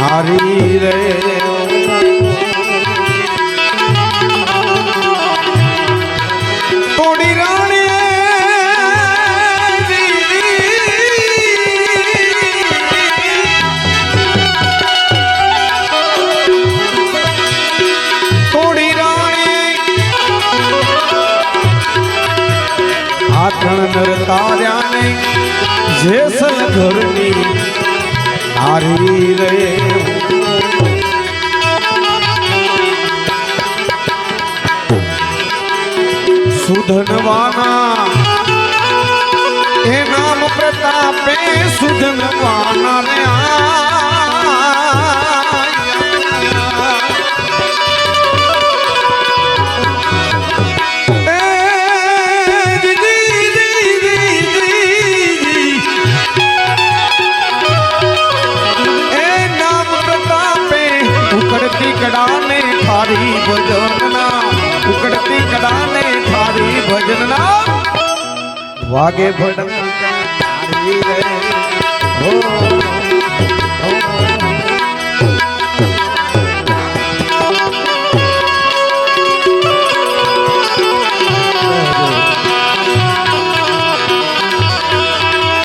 હારી રે. તોડી રાણી તોડી રાણી આઠણ નર તાર્યાને જેસલ ઘરની હારી રે. સુધનવાના એ નામ પ્રતાપે સુધનવાના કડાને થારી ભજનના ઉકળતી કડાને થારી ભજનના. વાગે ભડંગ તારી રે હો